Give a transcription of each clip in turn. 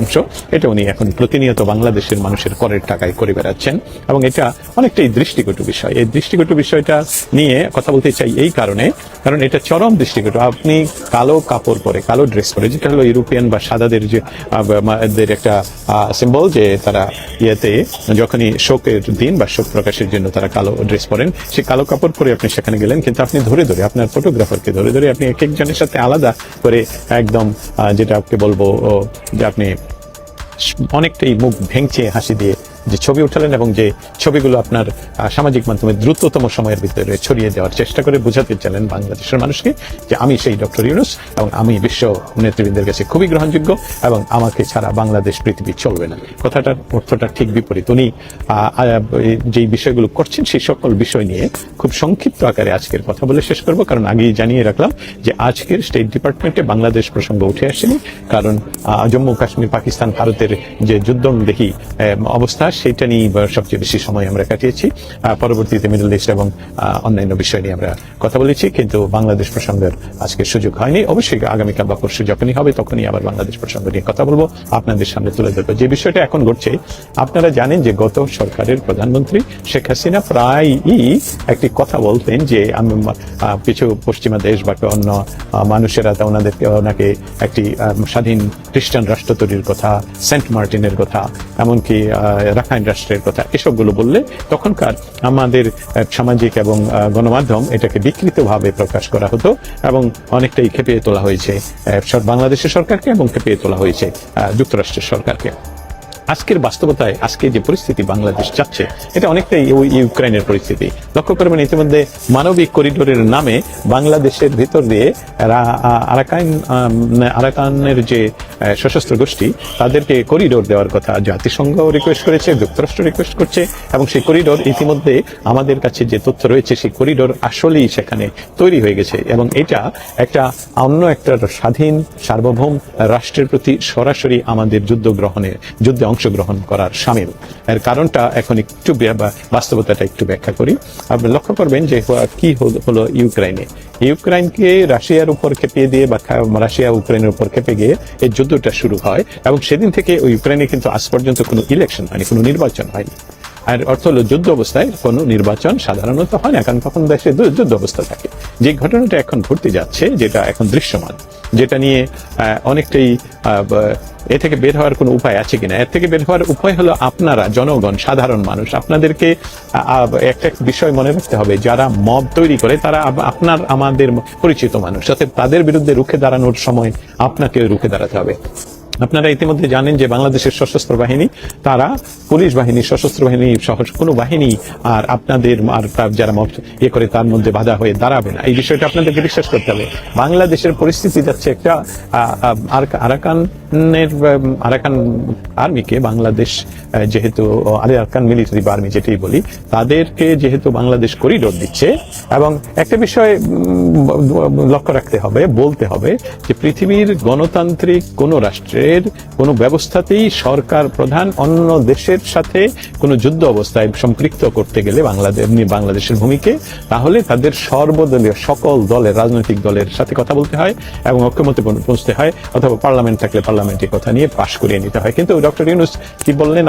অংশ। এটা উনি এখন প্রতিনিয়ত বাংলাদেশের মানুষের করের টাকায় করে বেড়াচ্ছেন। এবং এটা অনেকটাই দৃষ্টিকটু বিষয়। এই দৃষ্টিকটু বিষয়টা নিয়ে কথা বলতে চাই এই কারণে। কারণ এটা চরম দৃষ্টিকটু। আপনি কালো কাপড় পরে, কালো ড্রেস পরে, যেটা হলো ইউরোপিয়ান বা সাদাদের যে একটা সিম্বল যে তারা ইয়েতে যখনই শোকের দিন বা শোক প্রকাশের জন্য তারা কালো ড্রেস পরেন, সেই কালো কাপড় পরে আপনি সেখানে গেলেন। কিন্তু আপনি ধরে ধরে আপনার ফটোগ্রাফারকে ধরে ধরে আপনি এক একজনের সাথে আলাদা করে একদম যেটা আপনি বলব যে আপনি অনেকটাই মুখ ভেঙছে হাসি দিয়ে যে ছবি উঠালেন এবং যে ছবিগুলো আপনার সামাজিক মাধ্যমে দ্রুততম সময়ের ভিতরে ছড়িয়ে দেওয়ার চেষ্টা করে বোঝাতে চাইলেন বাংলাদেশের মানুষকে যে আমি সেই ডক্টর ইউনুস এবং আমি বিশ্ব নেতৃবৃন্দের কাছে খুবই গ্রহণযোগ্য এবং আমাকে ছাড়া বাংলাদেশ, পৃথিবী চলবে না। কথাটার অর্থটা ঠিক বিপরীত। উনি যেই বিষয়গুলো করছেন সেই সকল বিষয় নিয়ে খুব সংক্ষিপ্ত আকারে আজকের কথা বলে শেষ করব। কারণ আগেই জানিয়ে রাখলাম যে আজকের স্টেট ডিপার্টমেন্টে বাংলাদেশ প্রসঙ্গ উঠে আসেনি। কারণ জম্মু কাশ্মীর পাকিস্তান, ভারতের যে যুদ্ধ দেখি অবস্থা সেইটা নিয়ে সবচেয়ে বেশি সময় আমরা কাটিয়েছি। পরবর্তীতে মিডল ইস্ট এবং অন্যান্য বিষয় নিয়ে আমরা কথা বলেছি, কিন্তু বাংলাদেশ প্রসঙ্গের আজকে সুযোগ হয়নি। অবশ্যই আগামীকাল বা পরশু যখনই হবে, তখনই আবার বাংলাদেশ প্রসঙ্গ নিয়ে কথা বলব। আপনাদের সামনে তুলে ধরবো। যে বিষয়টা এখন ঘটছে, আপনারা জানেন যে গত সরকারের প্রধানমন্ত্রী শেখ হাসিনা প্রায়ই একটি কথা বলতেন যে, আমি কিছু পশ্চিমা দেশ বা অন্য মানুষেরা তা ওনাদেরকে ওনাকে একটি স্বাধীন খ্রিস্টান রাষ্ট্র তৈরির কথা, সেন্ট মার্টিনের কথা, এমনকি আহ, রাখাইন রাষ্ট্রের কথা এসবগুলো বললে তখনকার আমাদের সামাজিক এবং গণমাধ্যম এটাকে বিকৃতভাবে প্রকাশ করা হতো এবং অনেকটাই খেপিয়ে তোলা হয়েছে বাংলাদেশের সরকারকে এবং খেপিয়ে তোলা হয়েছে যুক্তরাষ্ট্রের সরকারকে। আজকের বাস্তবতায় আজকে যে পরিস্থিতি বাংলাদেশ যাচ্ছে এটা অনেকটাই ওই ইউক্রেনের পরিস্থিতি। লক্ষ্য করবেন ইতিমধ্যে মানবিক করিডোরের নামে বাংলাদেশের ভিতর দিয়ে আরাকান আরাকানের যে সশস্ত্র গোষ্ঠী তাদেরকে করিডোর দেওয়ার কথা জাতিসংঘ রিকোয়েস্ট করেছে, যুক্তরাষ্ট্র রিকোয়েস্ট করছে এবং সেই করিডোর ইতিমধ্যে আমাদের কাছে যে তথ্য রয়েছে, সেই করিডোর আসলেই সেখানে তৈরি হয়ে গেছে এবং এটা একটা অন্য একটা স্বাধীন, সার্বভৌম রাষ্ট্রের প্রতি সরাসরি আমাদের যুদ্ধ গ্রহণের যুদ্ধে অংশগ্রহণ করার সামিল। এর কারণটা এখন একটু বাস্তবতাটা একটু ব্যাখ্যা করি। আপনি লক্ষ্য করবেন যে কি হল- ইউক্রাইনে। ইউক্রাইনকে রাশিয়ার উপর খেপিয়ে দিয়ে বা রাশিয়া ইউক্রেনের উপর খেপে গিয়ে এই যুদ্ধটা শুরু হয় এবং সেদিন থেকে ওই ইউক্রেনে কিন্তু আজ পর্যন্ত কোনো ইলেকশন হয়নি, কোনো নির্বাচন হয়নি। আর অর্থ হলো যুদ্ধ অবস্থায় কোনো নির্বাচন সাধারণত হয় না, কারণ তখন দেশে যুদ্ধ অবস্থা থাকে। যে ঘটনাটা এখন ঘটতে যাচ্ছে, যেটা এখন দৃশ্যমান যেটা নিয়ে অনেকটাই এ থেকে বের হওয়ার কোনো উপায় আছে কিনা? এর থেকে বের হওয়ার উপায় হলো আপনারা, জনগণ, সাধারণ মানুষ, আপনাদেরকে একটা বিষয় মনে রাখতে হবে। যারা মব তৈরি করে, তারা আপনার, আমাদের পরিচিত মানুষ। অর্থাৎ তাদের বিরুদ্ধে রুখে দাঁড়ানোর সময় আপনাকে রুখে দাঁড়াতে হবে। আপনারা ইতিমধ্যে জানেন যে বাংলাদেশের সশস্ত্র বাহিনী, তারা পুলিশ বাহিনী, সশস্ত্র বাহিনী সহ কোনো বাহিনী আর আপনাদের আর যারা মত- ইয়ে করে তার মধ্যে বাধা হয়ে দাঁড়াবে না। এই বিষয়টা আপনাদেরকে বিশ্বাস করতে হবে। বাংলাদেশের পরিস্থিতি যাচ্ছে একটা আরাকানের আরাকান আর্মিকে বাংলাদেশ যেহেতু আরাকান মিলিটারি বা আর্মি যেটাই বলি, তাদেরকে যেহেতু বাংলাদেশ করিডোর দিচ্ছে এবং একটা বিষয় লক্ষ্য রাখতে হবে, বলতে হবে যে পৃথিবীর গণতান্ত্রিক কোন রাষ্ট্রের কোন ব্যবস্থাতেই সরকার প্রধান অন্য দেশের সাথে কোনো যুদ্ধ অবস্থায় সম্পৃক্ত করতে গেলে বাংলাদেশ বাংলাদেশের ভূমিকে, তাহলে তাদের সর্বদলীয় সকল দলের, রাজনৈতিক দলের সাথে কথা বলতে হয় এবং ঐক্যমতে পৌঁছতে হয় অথবা পার্লামেন্ট থাকলে পার্লামেন্টে কথা নিয়ে পাশ করিয়ে নিতে হয়। কিন্তু ডক্টর ইউনুস কি বললেন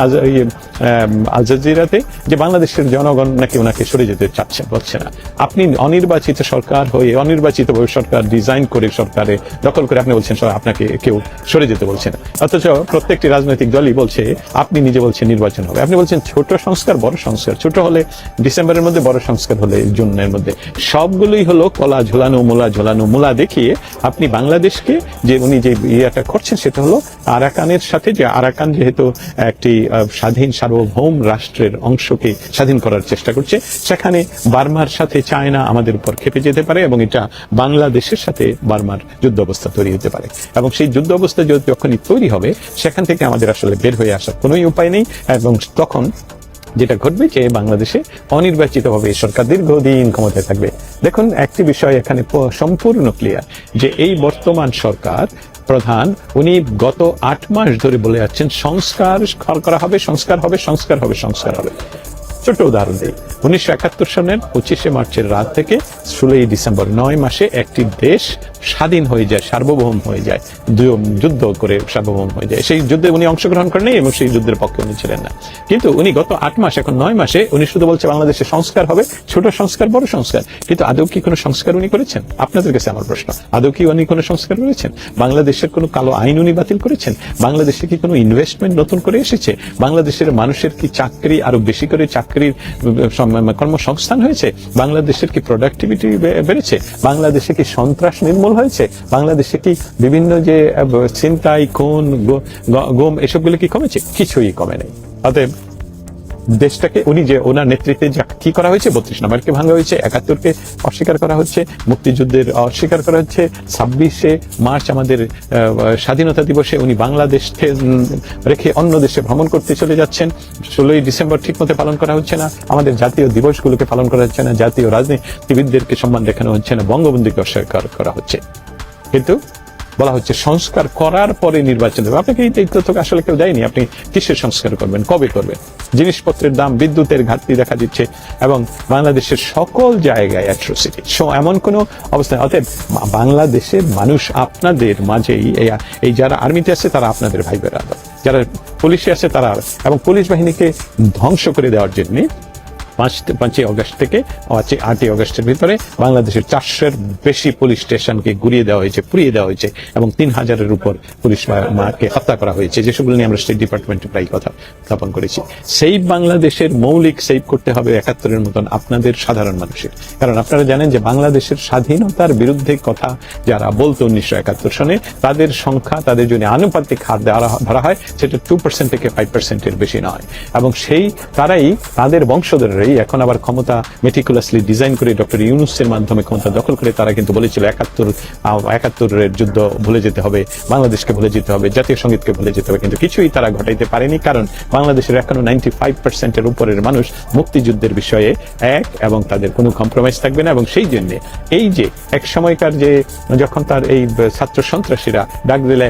আল জাজিরাতে? যে বাংলাদেশের জনগণ নাকি ওনাকে সরে যেতে চাচ্ছে, বলছে না। আপনি অনির্বাচিত সরকার হয়ে অনির্বাচিত সরকার ডিজাইন করে সরকারে দখল করে আপনি বলছেন আপনাকে কেউ সরে যেতে বলছে না অথচ প্রত্যেকটি রাজনৈতিক দলই বলছে, আপনি নিজে বলছেন নির্বাচন হবে। আপনি বলছেন ছোট সংস্কার, বড় সংস্কার। ছোট হলে ডিসেম্বরের মধ্যে, বড় সংস্কার হলে জুনের মধ্যে। সবগুলোই হলো কলা ঝোলানো, মোলা ঝোলানো, মোলা দেখিয়ে আপনি বাংলাদেশকে যে উনি যে ইয়েটা করছেন, সেটা হলো আরাকানের সাথে যে আরাকান যেহেতু একটি স্বাধীন সার্বভৌম রাষ্ট্রের অংশকে স্বাধীন করার চেষ্টা করছে, সেখানে বার্মার সাথে চায়না আমাদের উপর খেপে যেতে পারে এবং এটা বাংলাদেশের সাথে বার্মার যুদ্ধ অবস্থা তৈরি হতে পারে। এবং সেই যুদ্ধ অবস্থা যখনই তৈরি হবে, সেখান থেকে আমাদের আসলে বের হয়ে আসার কোনো উপায় নেই। এবং তখন যেটা ঘটবে যে বাংলাদেশে অনির্বাচিতভাবে এই সরকার দীর্ঘদিন ক্ষমতায় থাকবে। দেখুন, একটি বিষয় এখানে সম্পূর্ণ ক্লিয়ার যে এই বর্তমান সরকার প্রধান, উনি গত আট মাস ধরে বলে যাচ্ছেন, সংস্কার করা হবে, সংস্কার হবে সংস্কার হবে সংস্কার হবে। ছোট উদাহরণ দিই। উনিশশো একাত্তর সনের পঁচিশে মার্চের রাত থেকে ষোলোই ডিসেম্বর নয় মাসে একটি দেশ স্বাধীন হয়ে যায়, সার্বভৌম হয়ে যায়। দু- যুদ্ধ করে সার্বভৌম হয়ে যায়। সেই যুদ্ধে উনি অংশগ্রহণ করেন এবং সেই যুদ্ধের পক্ষে উনি ছিলেন না। কিন্তু উনি গত আট মাস, এখন নয় মাসে উনি শুধু বলছে বাংলাদেশে সংস্কার হবে, ছোট সংস্কার, বড় সংস্কার। কিন্তু আদৌ কি কোনো সংস্কার উনি করেছেন? আপনাদের কাছে আমার প্রশ্ন। আদৌ কি উনি কোনো সংস্কার করেছেন? বাংলাদেশের কোনো কালো আইন উনি বাতিল করেছেন? বাংলাদেশে কি কোনো ইনভেস্টমেন্ট নতুন করে এসেছে? বাংলাদেশের মানুষের কি চাকরি আরও বেশি করে চাকরির কর্মসংস্থান হয়েছে, বাংলাদেশের কি প্রোডাক্টিভিটি বেড়েছে, বাংলাদেশে কি সন্ত্রাস নির্মূল হয়েছে, বাংলাদেশে কি বিভিন্ন যে চিন্তাই কোন গম, এসবগুলো কি কমেছে? কিছুই কমে নেই। অতএব দেশটাকে উনি যে ওনার নেতৃত্বে যা কি করা হয়েছে বত্রিশ নম্বরকে ভাঙা হয়েছে একাত্তরকে অস্বীকার করা হচ্ছে মুক্তিযুদ্ধের অস্বীকার করা হচ্ছে ছাব্বিশে মার্চ আমাদের স্বাধীনতা দিবসে উনি বাংলাদেশকে উম, রেখে অন্য দেশে ভ্রমণ করতে চলে যাচ্ছেন। ষোলোই ডিসেম্বর ঠিক মতো পালন করা হচ্ছে না। আমাদের জাতীয় দিবসগুলোকে পালন করা হচ্ছে না। জাতীয় রাজনীতিবিদদেরকে সম্মান দেখানো হচ্ছে না। বঙ্গবন্ধুকে অস্বীকার করা হচ্ছে। কিন্তু বলা হচ্ছে সংস্কার করার পরে নির্বাচন দেবে আপনাকে এই তথ্য আসলে কেউ দেয়নি। আপনি কিসের সংস্কার করবেন? কবে করবেন? জিনিসপত্রের দাম, বিদ্যুতের ঘাটতি দেখা দিচ্ছে এবং বাংলাদেশের সকল জায়গায় অ্যাট্রোসিটি এমন কোন অবস্থা। অতএব বাংলাদেশের মানুষ আপনাদের মাঝেই, এই- যারা আর্মিতে আছে, তারা আপনাদের ভাই বেড়াদা যারা পুলিশে আছে, তারা এবং পুলিশ বাহিনীকে ধ্বংস করে দেওয়ার জন্য পাঁচ পাঁচই অগস্ট থেকে পাঁচই আটই অগস্টের ভিতরে বাংলাদেশের চারশোর বেশি পুলিশ স্টেশনকে গুড়িয়ে দেওয়া হয়েছে, পুড়িয়ে দেওয়া হয়েছে এবং তিন হাজারের উপর পুলিশ মাকে হত্যা করা হয়েছে। যেসবগুলো নিয়ে আমরা স্টেট ডিপার্টমেন্টে প্রায় কথা স্থাপন করেছি। সেই বাংলাদেশের মৌলিক সেভ করতে হবে একাত্তরের মতন আপনাদের সাধারণ মানুষের। কারণ আপনারা জানেন যে বাংলাদেশের স্বাধীনতার বিরুদ্ধে কথা যারা বলতো উনিশশো একাত্তর সনে, তাদের সংখ্যা, তাদের জন্য আনুপাতিক হার ধরা হয়, সেটা টু পার্সেন্ট থেকে ফাইভ পার্সেন্টের বেশি নয়। এবং সেই তারাই তাদের বংশধরেরাই এখন আবার ক্ষমতা মেটিকুলাসলি ডিজাইন করে ডক্টর ইউনুসের মাধ্যমে ক্ষমতা দখল করে তারা কিন্তু বলেছিল একাত্তর একাত্তরের যুদ্ধ ভুলে যেতে হবে বাংলাদেশকে ভুলে যেতে হবে জাতীয় সঙ্গীতকে ভুলে যেতে হবে কিন্তু কিছুই তারা ঘটাইতে পারেনি কারণ বাংলাদেশের এখনও নাইনটি ফাইভ পার্সেন্টের উপরের মানুষ মুক্তিযুদ্ধের বিষয়ে এক এবং তাদের কোনো কম্প্রোমাইজ থাকবে না এবং সেই জন্য এই যে এক সময়কার যে যখন তার এই ছাত্র সন্ত্রাসীরা ডাক দিলে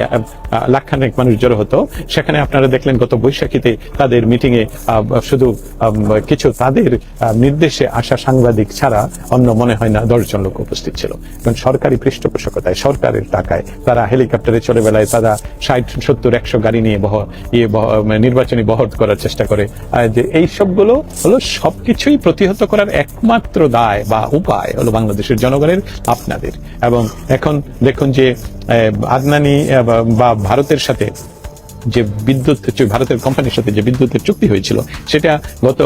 লাখখানেক মানুষ জড়ো হতো সেখানে আপনারা দেখলেন গত বৈশাখীতে তাদের মিটিং এ আহ, শুধু কিছু তাদের আহ, নির্দেশে আসা সাংবাদিক ছাড়া অন্য মনে হয় না দশজন লোক উপস্থিত ছিল। কারণ সরকারি পৃষ্ঠপোষকতায় সরকারের টাকায় তারা হেলিকপ্টারে চলে বেলায় তারা ষাট সত্তর একশো গাড়ি নিয়ে বহ ইয়ে মানে নির্বাচনী বহর করার চেষ্টা করে। যে এই সবগুলো হলো সবকিছুই প্রতিহত করার একমাত্র দায় বা উপায় হলো বাংলাদেশের জনগণের আপনাদের। এবং এখন দেখুন যে আদনানি বা ভারতের সাথে যে বিদ্যুৎ ভারতের কোম্পানির সাথে যে বিদ্যুতের চুক্তি হয়েছিল, সেটা গত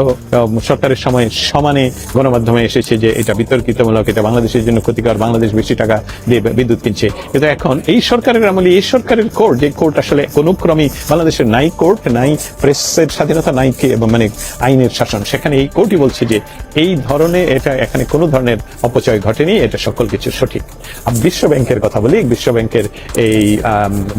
সরকারের সময় সমানে গণমাধ্যমে এসেছে যে এটা বিতর্কিতমূলক, এটা বাংলাদেশের জন্য ক্ষতিকর, বাংলাদেশ বেশি টাকা দিয়ে বিদ্যুৎ কিনছে। কিন্তু এখন এই সরকারের আমলে, এই সরকারের কোর্ট যে কোর্ট আসলে কোনো বাংলাদেশের নাই কোর্ট নাই প্রেসের স্বাধীনতা, নাই মানে আইনের শাসন, সেখানে এই কোর্টই বলছে যে এই ধরনের, এটা এখানে কোনো ধরনের অপচয় ঘটেনি, এটা সকল কিছু সঠিক। বিশ্ব ব্যাংকের কথা বলি বিশ্ব ব্যাংকের এই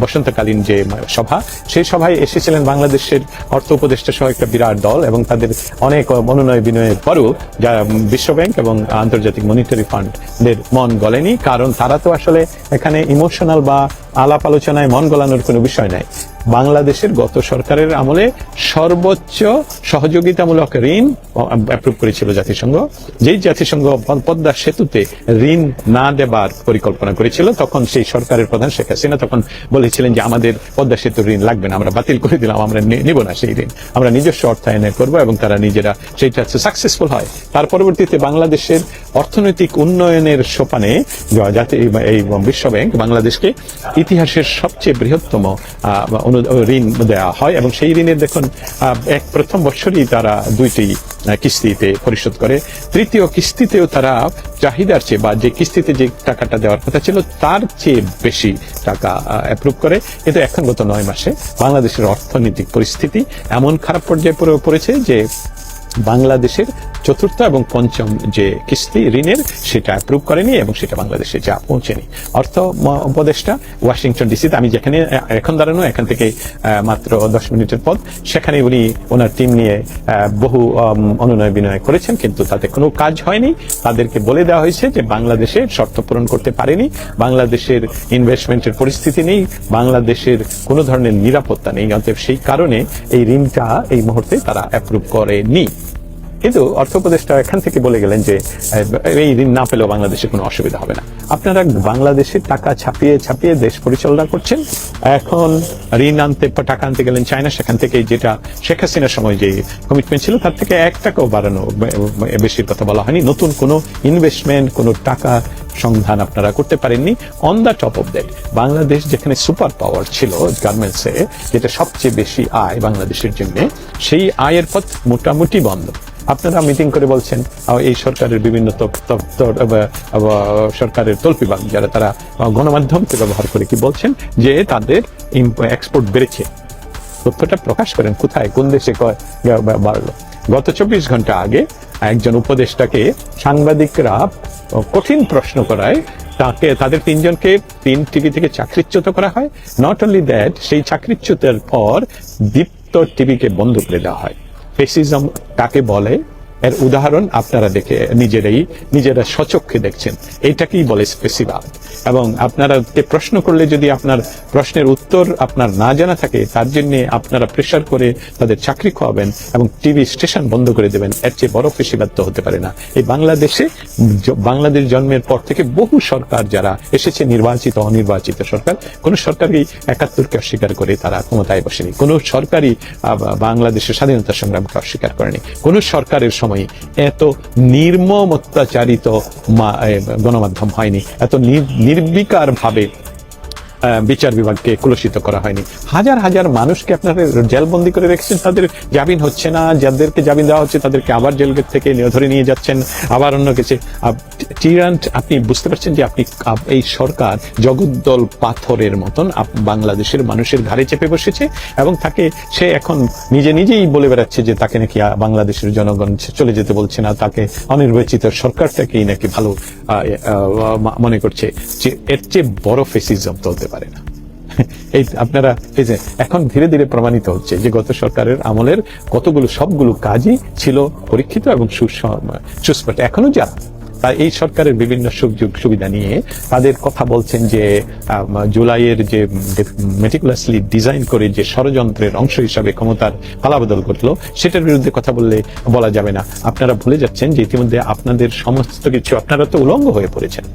বসন্তকালীন যে সভা সেই সভায় এসেছিলেন বাংলাদেশের অর্থ উপদেষ্টা সহ একটা বিরাট দল এবং তাদের অনেক মনোনয় বিনয়ের পরও যা বিশ্ব ব্যাংক এবং আন্তর্জাতিক মনিটারি ফান্ডের মন গলেনি। কারণ তারা তো আসলে এখানে ইমোশনাল বা আলাপ আলোচনায় মন গলানোর কোনো বিষয় নাই। বাংলাদেশের গত সরকারের আমলে সর্বোচ্চ সহযোগিতামূলক ঋণ অ্যাপ্রুভ করেছিল জাতিসংঘ। যেই জাতিসংঘ পদ্মা সেতুতে ঋণ না দেবার পরিকল্পনা করেছিল, তখন সেই সরকারের প্রধান শেখ হাসিনা তখন বলেছিলেন যে, আমাদের পদ্মা সেতুর ঋণ লাগবে না, আমরা বাতিল করে দিলাম, আমরা নিব না সেই ঋণ। আমরা নিজস্ব অর্থায়নে করব এবং তারা নিজেরা সেইটা হচ্ছে সাকসেসফুল হয়। তার পরবর্তীতে বাংলাদেশের অর্থনৈতিক উন্নয়নের সোপানে য- জাতি, এই বিশ্ব ব্যাংক বাংলাদেশকে ইতিহাসের সবচেয়ে বৃহত্তম অনু- ঋণ দেওয়া হয় এবং সেই ঋণের দেখুন এক প্রথম বছরই তারা দুইটি কিস্তিতে পরিশোধ করে। তৃতীয় কিস্তিতেও তারা চাহিদার চেয়ে বা যে কিস্তিতে যে টাকাটা দেওয়ার কথা ছিল, তার চেয়ে বেশি টাকা অ্যাপ্রুভ করে। কিন্তু এখন গত নয় মাসে বাংলাদেশের অর্থনৈতিক পরিস্থিতি এমন খারাপ পর্যায়ে পড়ে- পড়েছে যে বাংলাদেশের চতুর্থ এবং পঞ্চম যে কিস্তি ঋণের, সেটা অ্যাপ্রুভ করেনি এবং সেটা বাংলাদেশে যা পৌঁছেনি। অর্থ উপদেষ্টা ওয়াশিংটন ডিসিতে আমি যেখানে এখন দাঁড়ানো, এখান থেকে মাত্র দশ মিনিটের পথ, সেখানে উনি, ওনার টিম নিয়ে বহু অনুনয় বিনয় করেছেন, কিন্তু তাতে কোনো কাজ হয়নি। তাদেরকে বলে দেওয়া হয়েছে যে বাংলাদেশে শর্ত পূরণ করতে পারেনি, বাংলাদেশের ইনভেস্টমেন্টের পরিস্থিতি নেই, বাংলাদেশের কোনো ধরনের নিরাপত্তা নেই, অতএব সেই কারণে এই ঋণটা এই মুহূর্তে তারা অ্যাপ্রুভ করেনি। কিন্তু অর্থ উপদেষ্টা এখান থেকে বলে গেলেন যে এই ঋণ না পেলেও বাংলাদেশে কোনো অসুবিধা হবে না। আপনারা বাংলাদেশের টাকা ছাপিয়ে ছাপিয়ে দেশ পরিচালনা করছেন। এখন ঋণ আনতে, টাকা আনতে গেলেন চায়না, সেখান থেকে যেটা শেখ হাসিনার সময় যে কমিটমেন্ট ছিল, তার থেকে এক টাকাও বাড়ানো বেশির কথা বলা হয়নি। নতুন কোনো ইনভেস্টমেন্ট কোনো টাকা সন্ধান আপনারা করতে পারেননি। On the top of that Bangladesh যেখানে সুপার পাওয়ার ছিল গার্মেন্টসে যেটা সবচেয়ে বেশি আয় বাংলাদেশের জন্য, সেই আয়ের পথ মোটামুটি বন্ধ। আপনারা মিটিং করে বলছেন এই সরকারের বিভিন্ন সরকারের তল্পিবাগ যারা তারা গণমাধ্যমকে ব্যবহার করে কি বলছেন যে তাদের এক্সপোর্ট বেড়েছে? তথ্যটা প্রকাশ করেন কোথায়, কোন দেশে বাড়লো। গত চব্বিশ ঘণ্টা আগে একজন উপদেষ্টাকে সাংবাদিকরা কঠিন প্রশ্ন করায়, তাকে, তাদের তিনজনকে তিন টিভি থেকে চাকরিচ্যুত করা হয়। নট অনলি দ্যাট সেই চাকরিচ্যুতের পর দীপ্ত টিভিকে বন্ধ করে দেওয়া হয়। ফেসিজম কাকে বলে? এর উদাহরণ আপনারা দেখে নিজেরাই, নিজেরা সচক্ষে দেখছেন। এইটাকেই বলে স্পেসিবাদ এবং আপনারা প্রশ্ন করলে যদি আপনার প্রশ্নের উত্তর আপনার না জানা থাকে, তার জন্য আপনারা প্রেশার করে তাদের চাকরি খাওয়াবেন এবং টিভি স্টেশন বন্ধ করে দেবেন। এর চেয়ে বড় ফেসিবাদ তো হতে পারে না। এই বাংলাদেশে বাংলাদেশ জন্মের পর থেকে বহু সরকার যারা এসেছে, নির্বাচিত, অনির্বাচিত সরকার, কোন সরকারই একাত্তরকে অস্বীকার করে তারা ক্ষমতায় বসেনি। কোন সরকারই বাংলাদেশের স্বাধীনতা সংগ্রামকে অস্বীকার করেনি। কোন সরকারের সময়। এত নির্মম অত্যাচারিত গণমাধ্যম হয়নি। এত নির্বিকার ভাবে বিচার বিভাগকে কলুষিত করা হয়নি। হাজার হাজার মানুষকে আপনারা জেলবন্দি করে রেখেছেন? তাদের জামিন হচ্ছে না। যাদেরকে জামিন দেওয়া হচ্ছে, তাদেরকে আবার জেল গেট থেকে ধরে নিয়ে যাচ্ছেন। আবার অন্য কিছু। আপনি বুঝতে পারছেন যে আপনি এই সরকার জগদ্দল পাথরের মতন বাংলাদেশের মানুষের ঘাড়ে চেপে বসেছে এবং তাকে সে এখন নিজে নিজেই বলে বেড়াচ্ছে যে তাকে নাকি বাংলাদেশের জনগণ চলে যেতে বলছে না। তাকে অনির্বাচিত সরকারটাকেই নাকি ভালো মনে করছে যে এর চেয়ে বড় ফেসিজম তো হতে পারে না। এই আপনারা, এই যে এখন ধীরে ধীরে প্রমাণিত হচ্ছে যে গত সরকারের আমলের কতগুলো, সবগুলো কাজই ছিল পরীক্ষিত এবং সুস্পষ্ট। এখনও যা, তাই এই সরকারের বিভিন্ন সুযোগ সুবিধা নিয়ে তাদের কথা বলছেন যে জুলাইয়ের যে মেটিকুলাসলি ডিজাইন করে যে ষড়যন্ত্রের অংশ হিসাবে ক্ষমতার পালাবদল করল সেটার বিরুদ্ধে কথা বললে বলা যাবে না। আপনারা ভুলে যাচ্ছেন যে ইতিমধ্যে আপনাদের সমস্ত কিছু, আপনারা তো উলঙ্গ হয়ে পড়েছেন।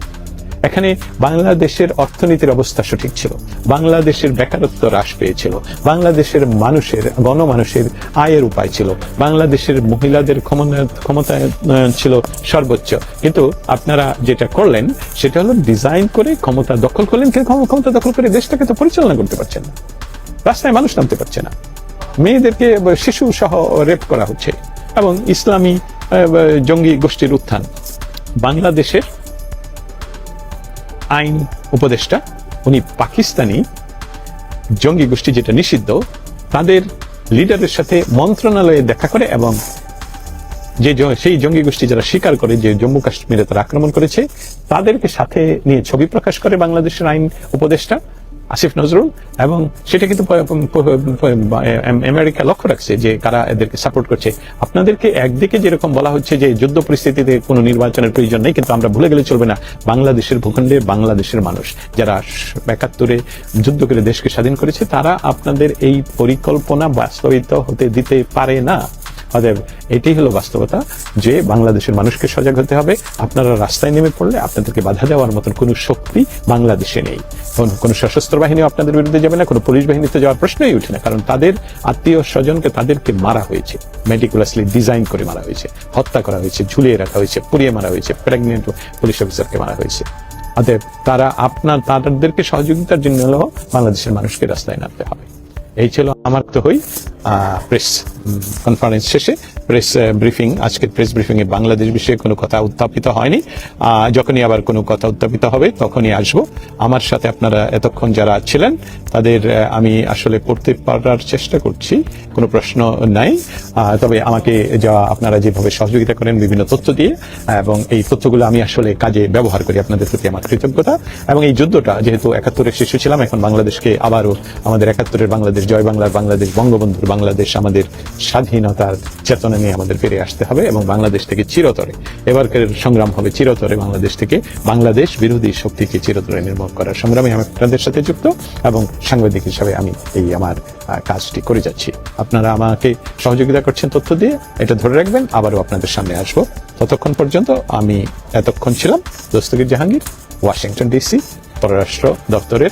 এখানে বাংলাদেশের অর্থনীতির অবস্থা সঠিক ছিল। বাংলাদেশের বেকারত্ব হ্রাস পেয়েছিল। বাংলাদেশের মানুষের, গণমানুষের আয়ের উপায় ছিল। বাংলাদেশের মহিলাদের ক্ষমতা- ছিল সর্বোচ্চ। কিন্তু আপনারা যেটা করলেন, সেটা হলো ডিজাইন করে ক্ষমতা দখল করলেন, কিন্তু ক্ষমতা দখল করে দেশটাকে তো পরিচালনা করতে পারছেন না। রাস্তায় মানুষ নামতে পারছে না। মেয়েদেরকে শিশু সহ রেপ করা হচ্ছে। এবং ইসলামী জঙ্গি গোষ্ঠীর উত্থান। বাংলাদেশের আইন উপদেষ্টা, উনি পাকিস্তানি জঙ্গি গোষ্ঠী যেটা নিষিদ্ধ, তাদের লিডারের সাথে মন্ত্রণালয়ে দেখা করে এবং যে সেই জঙ্গি গোষ্ঠী যারা স্বীকার করে যে জম্মু কাশ্মীরে তারা আক্রমণ করেছে, তাদেরকে সাথে নিয়ে ছবি প্রকাশ করে বাংলাদেশের আইন উপদেষ্টা। আসিফ নজরুল এবং সেটা কিন্তু আমেরিকা লক্ষ্য রাখছে যে কারা এদেরকে সাপোর্ট করছে। আপনাদেরকে একদিকে যেরকম বলা হচ্ছে যে যুদ্ধ পরিস্থিতিতে কোনো নির্বাচনের প্রয়োজন নেই, কিন্তু আমরা ভুলে গেলে চলবে না। বাংলাদেশের ভূখণ্ডে বাংলাদেশের মানুষ, যারা একাত্তরে যুদ্ধ করে দেশকে স্বাধীন করেছে, তারা আপনাদের এই পরিকল্পনা বাস্তবিত হতে দিতে পারে না। অতএব এটাই হলো বাস্তবতা যে বাংলাদেশের মানুষকে সজাগ হতে হবে। আপনারা রাস্তায় নেমে পড়লে আপনাদেরকে বাধা দেওয়ার মতন কোনো শক্তি বাংলাদেশে নেই। কোন- সশস্ত্র বাহিনীও আপনাদের বিরুদ্ধে যাবে না, কোনো পুলিশ বাহিনীতে যাওয়ার প্রশ্নই উঠে না, কারণ তাদের আত্মীয় স্বজনকে তাদেরকে মারা হয়েছে মেডিকুলাসলি ডিজাইন করে মারা হয়েছে, হত্যা করা হয়েছে, ঝুলিয়ে রাখা হয়েছে, পুড়িয়ে মারা হয়েছে প্রেগনেন্ট পুলিশ অফিসারকে মারা হয়েছে। অতএব তারা আপনার, তাদেরকে সহযোগিতার জন্য বাংলাদেশের মানুষকে রাস্তায় নামতে হবে। এই ছিল আমার তো হই প্রেস কনফারেন্স শেষে। প্রেস ব্রিফিং আজকের প্রেস ব্রিফিং এ বাংলাদেশ বিষয়ে কোনো কথা উত্থাপিত হয়নি। যখনই আবার কোনো কথা উত্থাপিত হবে, তখনই আসব। আমার সাথে আপনারা এতক্ষণ যারা ছিলেন, তাদের আমি আসলে পড়তে পারার চেষ্টা করছি, কোনো প্রশ্ন নাই। তবে আমাকে যা আপনারা যেভাবে সহযোগিতা করেন, বিভিন্ন তথ্য দিয়ে, এবং এই তথ্যগুলো আমি আসলে কাজে ব্যবহার করি আপনাদের প্রতি আমার কৃতজ্ঞতা। এবং এই যুদ্ধটা, যেহেতু একাত্তরের শিশু ছিলাম, এখন বাংলাদেশকে আবারও আমাদের একাত্তরের বাংলাদেশ, জয় বাংলার বাংলাদেশ, বঙ্গবন্ধুর বাংলাদেশ, আমাদের স্বাধীনতার চেতনা। চেতনা নিয়ে আমাদের ফিরে আসতে হবে এবং বাংলাদেশ থেকে চিরতরে, এবারকার সংগ্রাম হবে চিরতরে বাংলাদেশ থেকে। বাংলাদেশ বিরোধী শক্তিকে চিরতরে নির্মূল করার সংগ্রামে আমি আপনাদের সাথে যুক্ত এবং সাংবাদিক হিসাবে আমি এই আমার কাজটি করে যাচ্ছি। আপনারা আমাকে সহযোগিতা করছেন তথ্য দিয়ে, এটা ধরে রাখবেন, আবারও আপনাদের সামনে আসব। ততক্ষণ পর্যন্ত আমি এতক্ষণ ছিলাম, দস্তগীর জাহাঙ্গীর, ওয়াশিংটন ডিসি, পররাষ্ট্র দপ্তরের